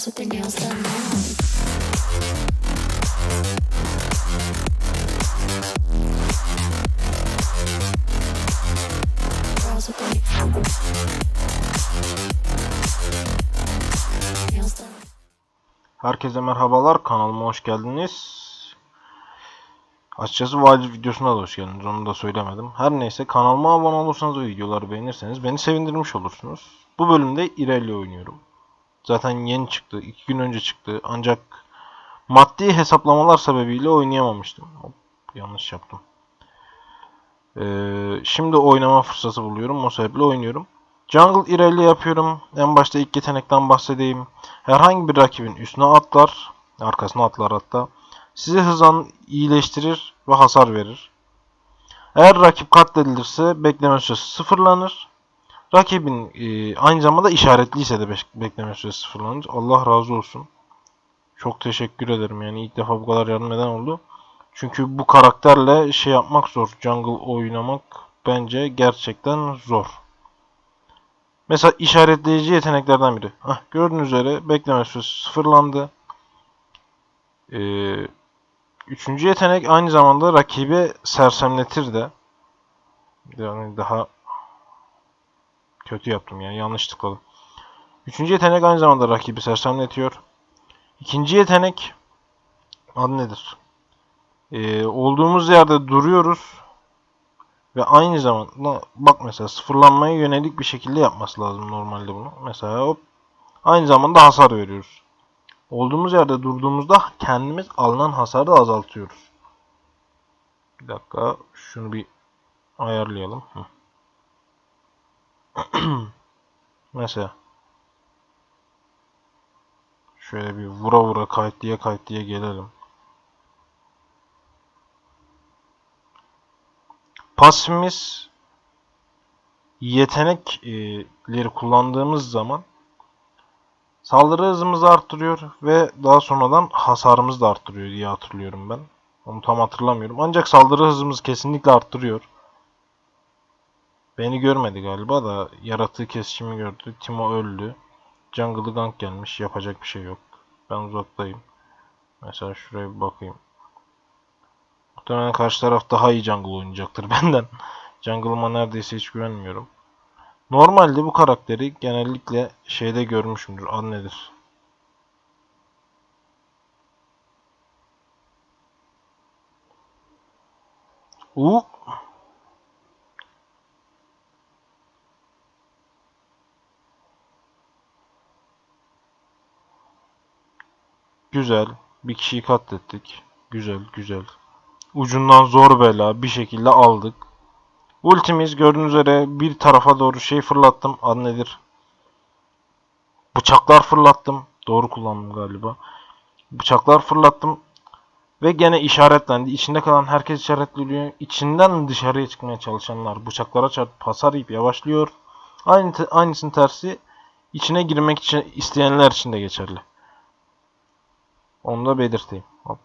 Girls with their nails done now. Herkese merhabalar, kanalıma hoş geldiniz. Açıkçası Wild videosuna da hoş geldiniz, onu da söylemedim. Her neyse kanalıma abone olursanız ve videoları beğenirseniz beni sevindirmiş olursunuz. Bu bölümde Irelia oynuyorum. Zaten yeni çıktı, iki gün önce çıktı ancak maddi hesaplamalar sebebiyle oynayamamıştım. Hop, yanlış yaptım. Ee, şimdi oynama fırsatı buluyorum, o sebeple oynuyorum. Jungle Irelia yapıyorum. En başta ilk yetenekten bahsedeyim. Herhangi bir rakibin üstüne atlar, arkasına atlar hatta. Sizi hızlan iyileştirir ve hasar verir. Eğer rakip katledilirse bekleme süresi sıfırlanır. Rakibin e, aynı zamanda işaretliyse de bek- bekleme süresi sıfırlanır. Allah razı olsun. Çok teşekkür ederim yani ilk defa bu kadar yardım eden oldu. Çünkü bu karakterle şey yapmak zor. Jungle oynamak bence gerçekten zor. Mesela işaretleyici yeteneklerden biri. Hah, gördüğünüz üzere bekleme süresi sıfırlandı. Ee, üçüncü yetenek aynı zamanda rakibi sersemletir de. Yani daha kötü yaptım yani yanlış tıkladım. Üçüncü yetenek aynı zamanda rakibi sersemletiyor. İkinci yetenek adı nedir? Ee, olduğumuz yerde duruyoruz ve aynı zamanda bak mesela sıfırlanmaya yönelik bir şekilde yapması lazım normalde bunu. Mesela hop aynı zamanda hasar veriyoruz. Olduğumuz yerde durduğumuzda kendimiz alınan hasarı azaltıyoruz. Bir dakika şunu bir ayarlayalım. Hı. mesela şöyle bir vura vura kayıt diye kayıt diye gelelim. Pasifimiz yetenekleri kullandığımız zaman saldırı hızımızı arttırıyor ve daha sonradan hasarımızı da arttırıyor diye hatırlıyorum ben. Onu tam hatırlamıyorum. Ancak saldırı hızımız kesinlikle arttırıyor. Beni görmedi galiba da yaratığı kesişimi gördü. Timo öldü. Jungle'ı gank gelmiş. Yapacak bir şey yok. Ben uzaktayım. Mesela şuraya bir bakayım. Muhtemelen karşı taraf daha iyi jungle oynayacaktır benden. Jungle'ıma neredeyse hiç güvenmiyorum. Normalde bu karakteri genellikle şeyde görmüşümdür. Adı nedir? U Güzel. Bir kişiyi katlettik. Güzel, güzel. Ucundan zor bela bir şekilde aldık. Ultimiz gördüğünüz üzere bir tarafa doğru şey fırlattım. Adı nedir? Bıçaklar fırlattım. Doğru kullandım galiba. Bıçaklar fırlattım. Ve gene işaretlendi. İçinde kalan herkes işaretleniyor. İçinden dışarıya çıkmaya çalışanlar bıçaklara çarpıp hasar yiyip yavaşlıyor. Aynı aynısının tersi içine girmek için isteyenler için de geçerli. Onu da belirteyim. Hop.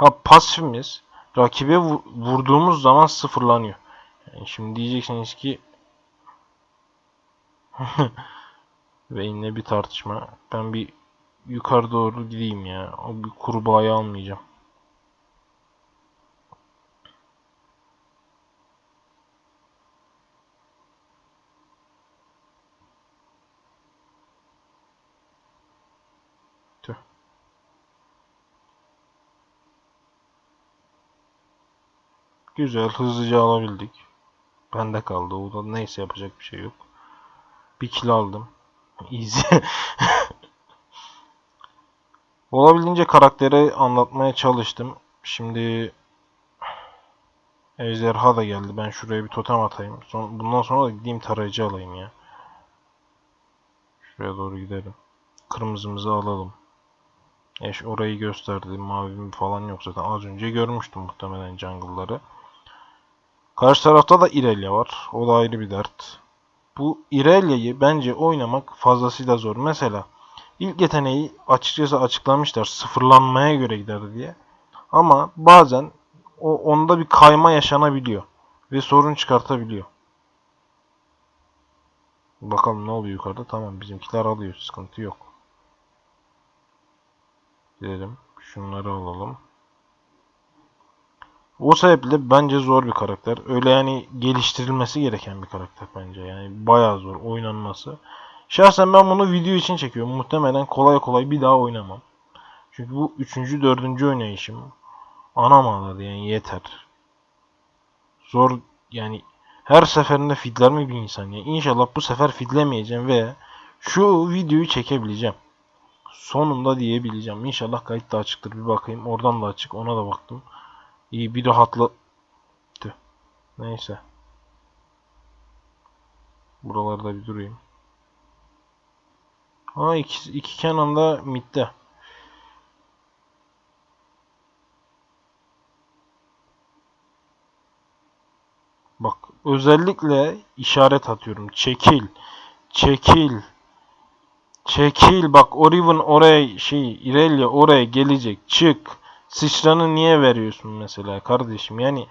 Ha pasifimiz rakibe vu- vurduğumuz zaman sıfırlanıyor. Yani şimdi diyeceksiniz ki ve yine bir tartışma. Ben bir yukarı doğru gideyim ya. O bir kurbağayı almayacağım. Tüh. Güzel hızlıca alabildik. Bende kaldı. O da neyse yapacak bir şey yok. Bir kill aldım. Easy. Olabildiğince karakteri anlatmaya çalıştım. Şimdi Ejderha da geldi. Ben şuraya bir totem atayım. Son, bundan sonra da gideyim tarayıcı alayım ya. Şuraya doğru gidelim. Kırmızımızı alalım. Eş orayı gösterdi. Mavim falan yok zaten. Az önce görmüştüm muhtemelen jungle'ları. Karşı tarafta da Irelia var. O da ayrı bir dert. Bu Irelia'yı bence oynamak fazlasıyla zor. Mesela ilk yeteneği açıkçası açıklamışlar. Sıfırlanmaya göre gider diye. Ama bazen o onda bir kayma yaşanabiliyor. Ve sorun çıkartabiliyor. Bakalım ne oluyor yukarıda. Tamam bizimkiler alıyor. Sıkıntı yok. Gidelim. Şunları alalım. O sebeple bence zor bir karakter. Öyle yani geliştirilmesi gereken bir karakter bence. Yani bayağı zor oynanması. Şahsen ben bunu video için çekiyorum. Muhtemelen kolay kolay bir daha oynamam. Çünkü bu üçüncü, dördüncü oynayışım. Anam ağladı yani yeter. Zor yani her seferinde fidler mi bir insan ya. İnşallah bu sefer fidlemeyeceğim ve şu videoyu çekebileceğim. Sonunda diyebileceğim. İnşallah kayıt da açıktır. Bir bakayım. Oradan da açık. Ona da baktım. İyi bir rahatla... Neyse. Buralarda bir durayım. Ha iki, iki Kenan da midde. Bak özellikle işaret atıyorum. Çekil. Çekil. Çekil. Bak Oriven oraya şey Irelia oraya gelecek. Çık. Sıçranı niye veriyorsun mesela kardeşim? Yani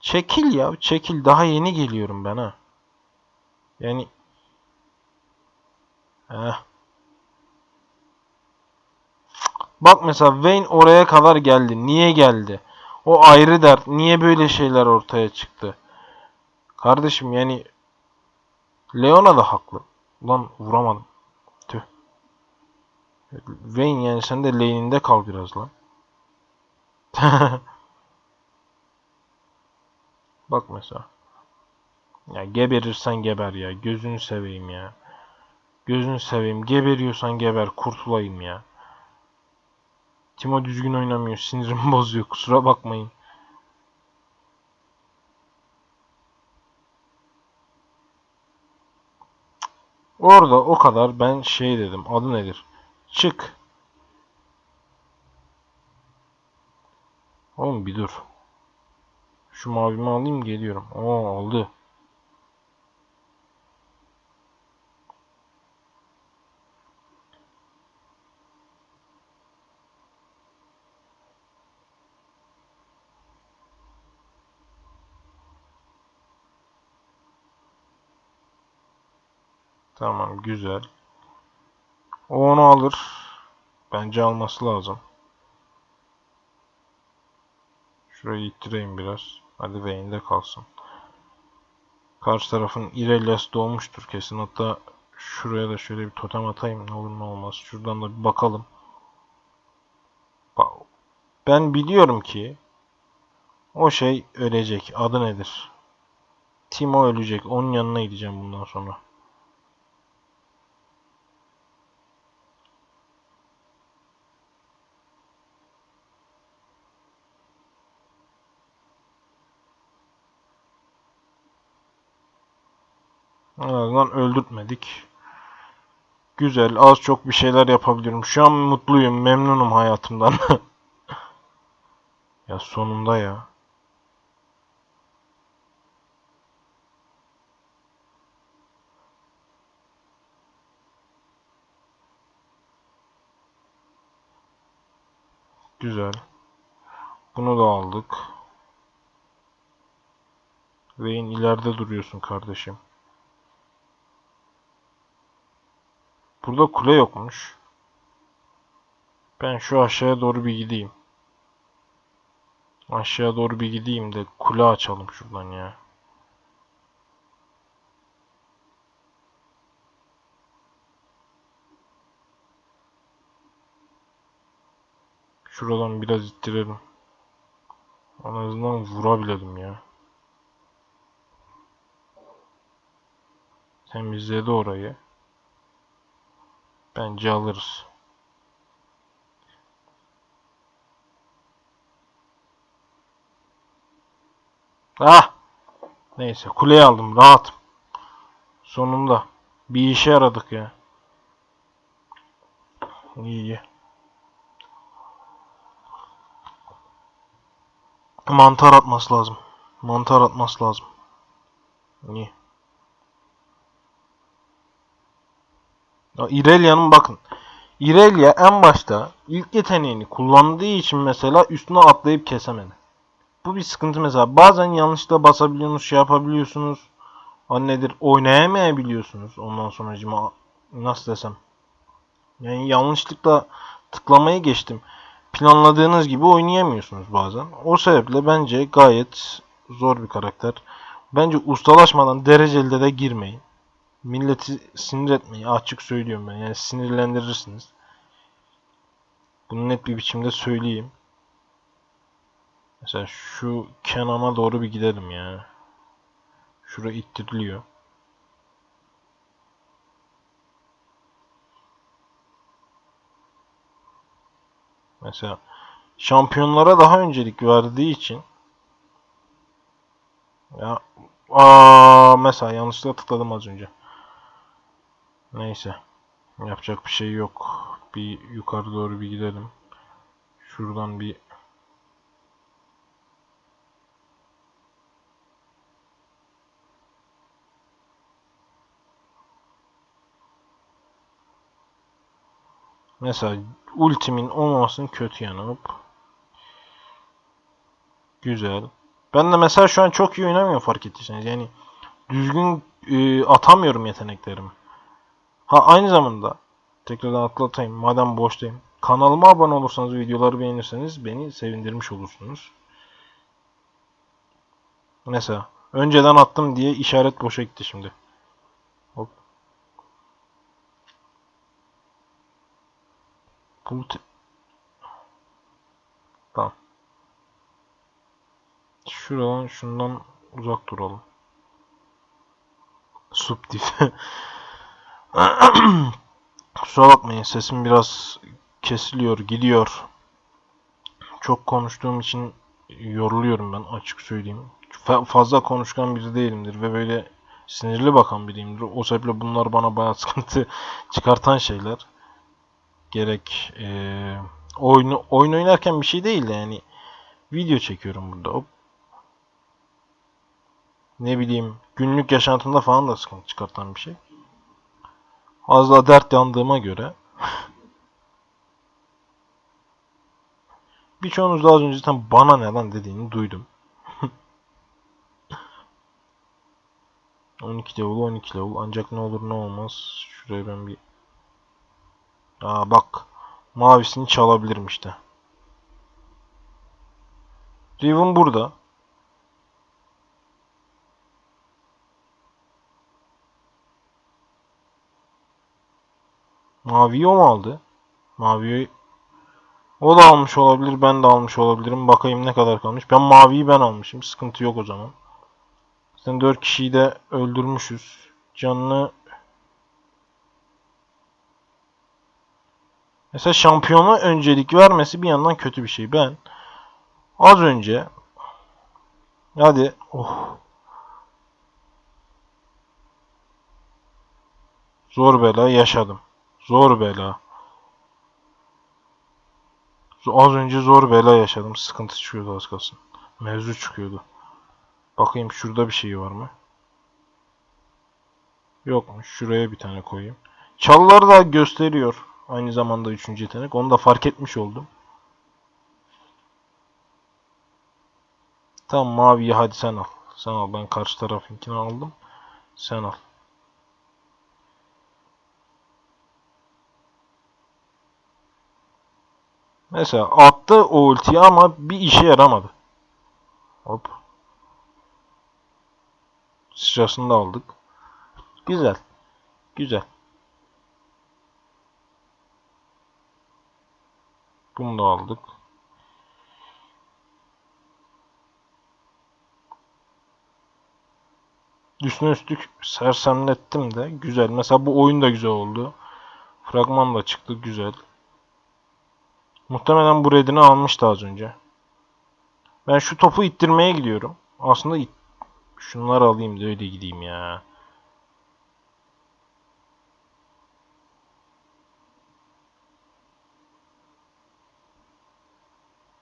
çekil ya. Çekil. Daha yeni geliyorum ben ha. Yani Heh. Bak mesela Vayne oraya kadar geldi. Niye geldi? O ayrı dert. Niye böyle şeyler ortaya çıktı? Kardeşim yani Leona da haklı. Ulan vuramadım. Tüh. Vayne yani sen de lane'inde kal biraz lan. Bak mesela. Ya geberirsen geber ya. Gözünü seveyim ya. Gözünü seveyim. Geberiyorsan geber. Kurtulayım ya. Timo düzgün oynamıyor. Sinirimi bozuyor. Kusura bakmayın. Orada o kadar ben şey dedim. Adı nedir? Çık. Oğlum bir dur. Şu mavimi alayım geliyorum. Oo aldı. Tamam güzel. O onu alır. Bence alması lazım. Şurayı ittireyim biraz. Hadi Vayne'de kalsın. Karşı tarafın Irelias doğmuştur kesin. Hatta şuraya da şöyle bir totem atayım. Ne olur ne olmaz. Şuradan da bir bakalım. Ba- Ben biliyorum ki o şey ölecek. Adı nedir? Timo ölecek. Onun yanına gideceğim bundan sonra. En azından öldürtmedik. Güzel, az çok bir şeyler yapabiliyorum. Şu an mutluyum, memnunum hayatımdan. ya sonunda ya. Güzel. Bunu da aldık. Vayne ileride duruyorsun kardeşim. Burada kule yokmuş. Ben şu aşağıya doğru bir gideyim. Aşağıya doğru bir gideyim de kule açalım şuradan ya. Şuradan biraz ittirelim. En azından vurabilelim ya. Temizledi orayı. Bence alırız. Ah! Neyse kuleyi aldım rahatım. Sonunda bir işe yaradık ya. İyi. Mantar atması lazım. Mantar atması lazım. İyi. İrelia'nın bakın. Irelia en başta ilk yeteneğini kullandığı için mesela üstüne atlayıp kesemedi. Bu bir sıkıntı mesela. Bazen yanlışlıkla basabiliyorsunuz, şey yapabiliyorsunuz. O nedir? Oynayamayabiliyorsunuz. Ondan sonra nasıl desem. Yani yanlışlıkla tıklamayı geçtim. Planladığınız gibi oynayamıyorsunuz bazen. O sebeple bence gayet zor bir karakter. Bence ustalaşmadan dereceli de girmeyin. Milleti sinir etmeyin. Açık söylüyorum ben. Yani sinirlendirirsiniz. Bunu net bir biçimde söyleyeyim. Mesela şu Kenan'a doğru bir gidelim ya. Şura ittiriliyor. Mesela şampiyonlara daha öncelik verdiği için ya aa mesela yanlışlıkla tıkladım az önce. Neyse. Yapacak bir şey yok. Bir yukarı doğru bir gidelim. Şuradan bir Mesela ultimin olmamasının kötü yanı. Hop. Güzel. Ben de mesela şu an çok iyi oynamıyorum fark ettiyseniz. Yani düzgün e, atamıyorum yeteneklerimi. Ha aynı zamanda tekrardan atlatayım madem boştayım. Kanalıma abone olursanız videoları beğenirseniz beni sevindirmiş olursunuz. Mesela önceden attım diye işaret boşa gitti şimdi. Hop. Bu te- Tamam. Şuradan şundan uzak duralım. Subtif. Kusura bakmayın sesim biraz kesiliyor, gidiyor. Çok konuştuğum için yoruluyorum ben açık söyleyeyim. Fa- fazla konuşkan biri değilimdir ve böyle sinirli bakan biriyimdir. O sebeple bunlar bana bayağı sıkıntı çıkartan şeyler. Gerek eee oyunu oyun oynarken bir şey değil de yani video çekiyorum burada. Hop. Ne bileyim günlük yaşantımda falan da sıkıntı çıkartan bir şey. Az daha dert yandığıma göre birçoğunuz da az önce zaten bana ne lan dediğini duydum. 12 level 12 level ancak ne olur ne olmaz. Şuraya ben bir Aa bak mavisini çalabilirim işte. Riven burada. Maviyi o mu aldı? Maviyi o da almış olabilir. Ben de almış olabilirim. Bakayım ne kadar kalmış. Ben maviyi ben almışım. Sıkıntı yok o zaman. Zaten 4 kişiyi de öldürmüşüz. Canını Mesela şampiyona öncelik vermesi bir yandan kötü bir şey. Ben az önce hadi oh zor bela yaşadım. Zor bela. Az önce zor bela yaşadım. Sıkıntı çıkıyordu az kalsın. Mevzu çıkıyordu. Bakayım şurada bir şey var mı? Yokmuş. Şuraya bir tane koyayım. Çalıları da gösteriyor. Aynı zamanda üçüncü yetenek. Onu da fark etmiş oldum. Tamam maviyi hadi sen al. Sen al. Ben karşı tarafınkini aldım. Sen al. Mesela attı o ultiyi ama bir işe yaramadı. Hop. Sıçrasını da aldık. Güzel. Güzel. Bunu da aldık. Üstüne üstlük sersemlettim de. Güzel. Mesela bu oyun da güzel oldu. Fragman da çıktı. Güzel. Muhtemelen bu redini almıştı az önce. Ben şu topu ittirmeye gidiyorum. Aslında it şunları alayım da öyle gideyim ya.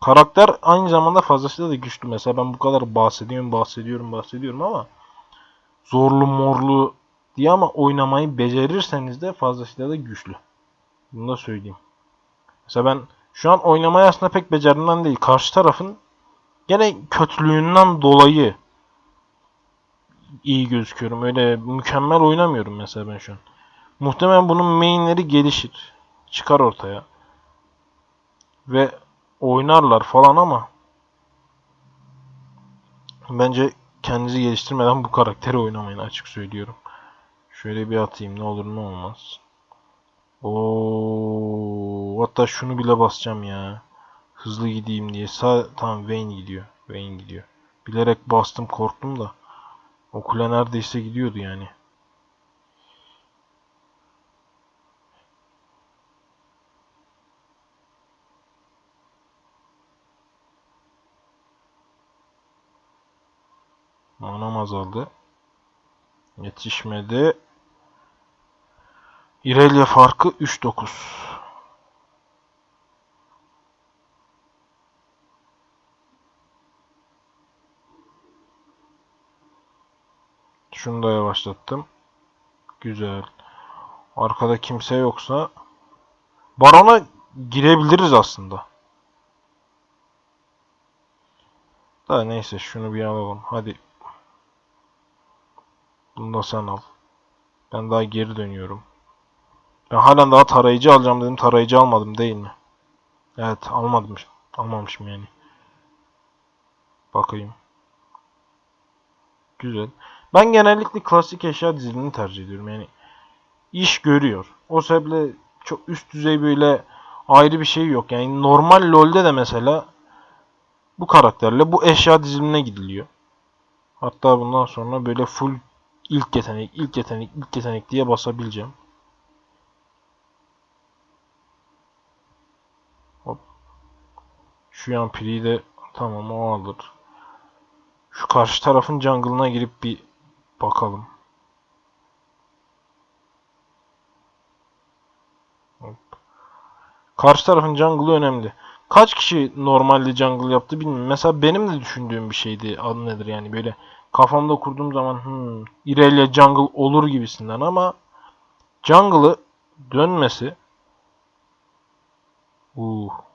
Karakter aynı zamanda fazlasıyla da güçlü. Mesela ben bu kadar bahsediyorum, bahsediyorum, bahsediyorum ama zorlu morlu diye ama oynamayı becerirseniz de fazlasıyla da güçlü. Bunu da söyleyeyim. Mesela ben şu an oynamayı aslında pek becerdiğimden değil. Karşı tarafın gene kötülüğünden dolayı iyi gözüküyorum. Öyle mükemmel oynamıyorum mesela ben şu an. Muhtemelen bunun mainleri gelişir. Çıkar ortaya. Ve oynarlar falan ama bence kendinizi geliştirmeden bu karakteri oynamayın açık söylüyorum. Şöyle bir atayım ne olur ne olmaz. Oo, hatta şunu bile basacağım ya. Hızlı gideyim diye. Sağ tamam Vayne gidiyor. Vayne gidiyor. Bilerek bastım korktum da. O kule neredeyse gidiyordu yani. Manam azaldı. Yetişmedi. İrelia farkı 3-9. Şunu da yavaşlattım. Güzel. Arkada kimse yoksa Baron'a girebiliriz aslında. Da neyse şunu bir alalım. Hadi. Bunu da sen al. Ben daha geri dönüyorum. Ben halen daha tarayıcı alacağım dedim. Tarayıcı almadım değil mi? Evet almadım. Almamışım yani. Bakayım. Güzel. Ben genellikle klasik eşya dizilimini tercih ediyorum. Yani iş görüyor. O sebeple çok üst düzey böyle ayrı bir şey yok. Yani normal LoL'de de mesela bu karakterle bu eşya dizilimine gidiliyor. Hatta bundan sonra böyle full ilk yetenek, ilk yetenek, ilk yetenek diye basabileceğim. Şu yan piri de tamam o alır. Şu karşı tarafın jungle'ına girip bir bakalım. Hop. Karşı tarafın jungle'ı önemli. Kaç kişi normalde jungle yaptı bilmiyorum. Mesela benim de düşündüğüm bir şeydi. Adı nedir yani böyle kafamda kurduğum zaman hmm, Irelia jungle olur gibisinden ama jungle'ı dönmesi uh,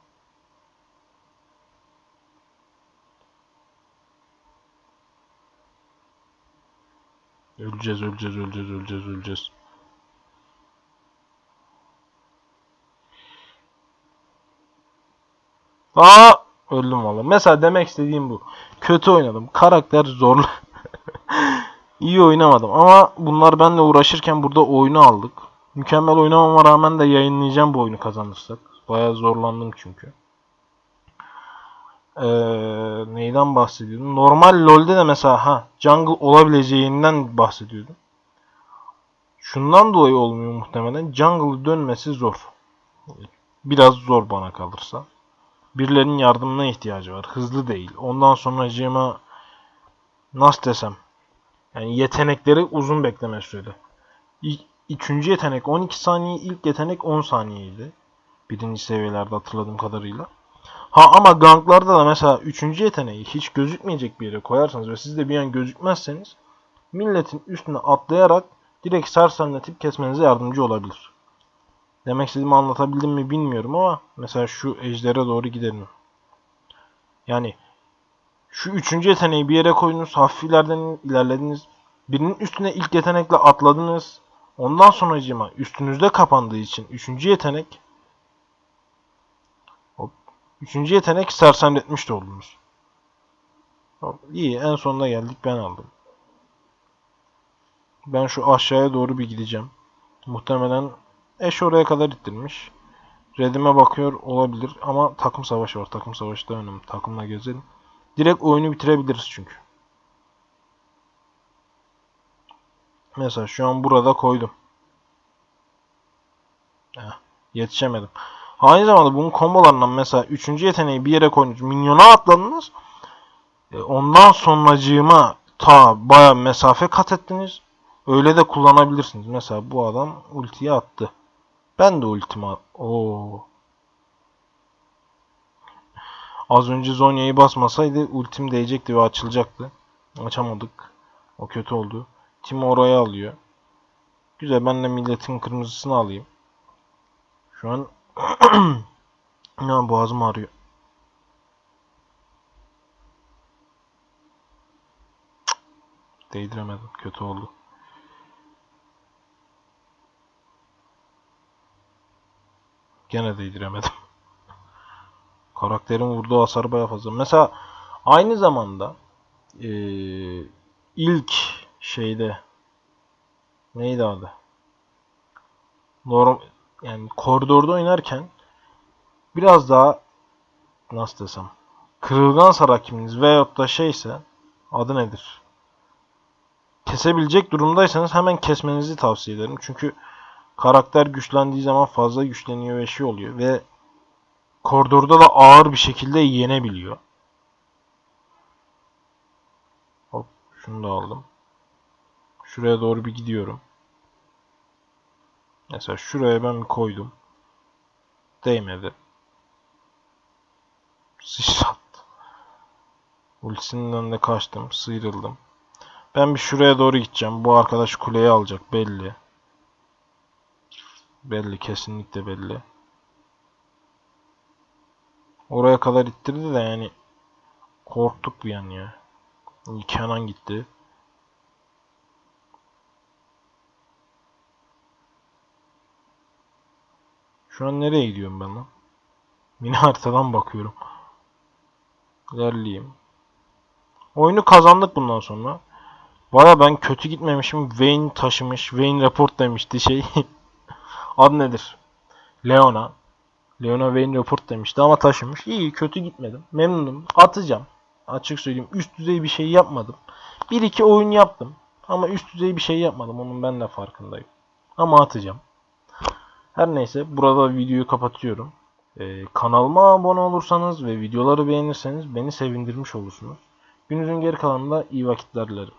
Öleceğiz, öleceğiz, öleceğiz, öleceğiz, öleceğiz. Aa, öldüm valla. Mesela demek istediğim bu. Kötü oynadım. Karakter zorlu. İyi oynamadım ama bunlar benimle uğraşırken burada oyunu aldık. Mükemmel oynamama rağmen de yayınlayacağım bu oyunu kazanırsak. Bayağı zorlandım çünkü. Ee, neyden bahsediyordum? Normal LoL'de de mesela ha jungle olabileceğinden bahsediyordum. Şundan dolayı olmuyor muhtemelen. Jungle dönmesi zor. Biraz zor bana kalırsa. Birilerinin yardımına ihtiyacı var. Hızlı değil. Ondan sonra cima nasıl desem yani yetenekleri uzun bekleme süreli. İlk, üçüncü yetenek 12 saniye, ilk yetenek 10 saniyeydi. Birinci seviyelerde hatırladığım kadarıyla. Ha ama ganklarda da mesela üçüncü yeteneği hiç gözükmeyecek bir yere koyarsanız ve siz de bir an gözükmezseniz milletin üstüne atlayarak direkt sersemletip kesmenize yardımcı olabilir. Demek istediğimi anlatabildim mi bilmiyorum ama mesela şu ejdere doğru gidelim. Yani şu üçüncü yeteneği bir yere koydunuz, hafif ileriden ilerlediniz. Birinin üstüne ilk yetenekle atladınız. Ondan sonracığıma üstünüzde kapandığı için üçüncü yetenek üçüncü yetenek sersemletmiş de oldunuz. İyi en sonunda geldik ben aldım. Ben şu aşağıya doğru bir gideceğim. Muhtemelen eş oraya kadar ittirmiş. Redime bakıyor olabilir ama takım savaşı var. Takım savaşı da önemli. Takımla gezelim. Direkt oyunu bitirebiliriz çünkü. Mesela şu an burada koydum. Heh, yetişemedim. Aynı zamanda bunun kombolarından mesela 3. yeteneği bir yere koydunuz. Minyona atladınız. E, ondan sonracığıma ta baya mesafe kat ettiniz. Öyle de kullanabilirsiniz. Mesela bu adam ultiyi attı. Ben de ultimi at- Oo. Az önce Zonya'yı basmasaydı ultim değecekti ve açılacaktı. Açamadık. O kötü oldu. Timo oraya alıyor. Güzel ben de milletin kırmızısını alayım. Şu an ya boğazım ağrıyor. Değdiremedim. Kötü oldu. Gene değdiremedim. Karakterin vurduğu hasar baya fazla. Mesela aynı zamanda e, ilk şeyde neydi adı? Norm yani koridorda oynarken biraz daha nasıl desem kırılgansa rakibiniz veyahut da şeyse adı nedir? Kesebilecek durumdaysanız hemen kesmenizi tavsiye ederim. Çünkü karakter güçlendiği zaman fazla güçleniyor ve şey oluyor ve koridorda da ağır bir şekilde yenebiliyor. Hop şunu da aldım. Şuraya doğru bir gidiyorum. Mesela şuraya ben koydum. Değmedi. Sıçrattı. Ultisinin önünde kaçtım. Sıyrıldım. Ben bir şuraya doğru gideceğim. Bu arkadaş kuleyi alacak belli. Belli kesinlikle belli. Oraya kadar ittirdi de yani korktuk bir an ya. Kenan gitti. Şu an nereye gidiyorum ben lan? Mini haritadan bakıyorum. İlerleyeyim. Oyunu kazandık bundan sonra. Valla ben kötü gitmemişim. Wayne taşımış. Wayne report demişti şey. Adı nedir? Leona. Leona Wayne report demişti ama taşımış. İyi kötü gitmedim. Memnunum. Atacağım. Açık söyleyeyim. Üst düzey bir şey yapmadım. Bir iki oyun yaptım. Ama üst düzey bir şey yapmadım. Onun ben de farkındayım. Ama atacağım. Her neyse burada videoyu kapatıyorum. Ee, kanalıma abone olursanız ve videoları beğenirseniz beni sevindirmiş olursunuz. Gününüzün geri kalanında iyi vakitler dilerim.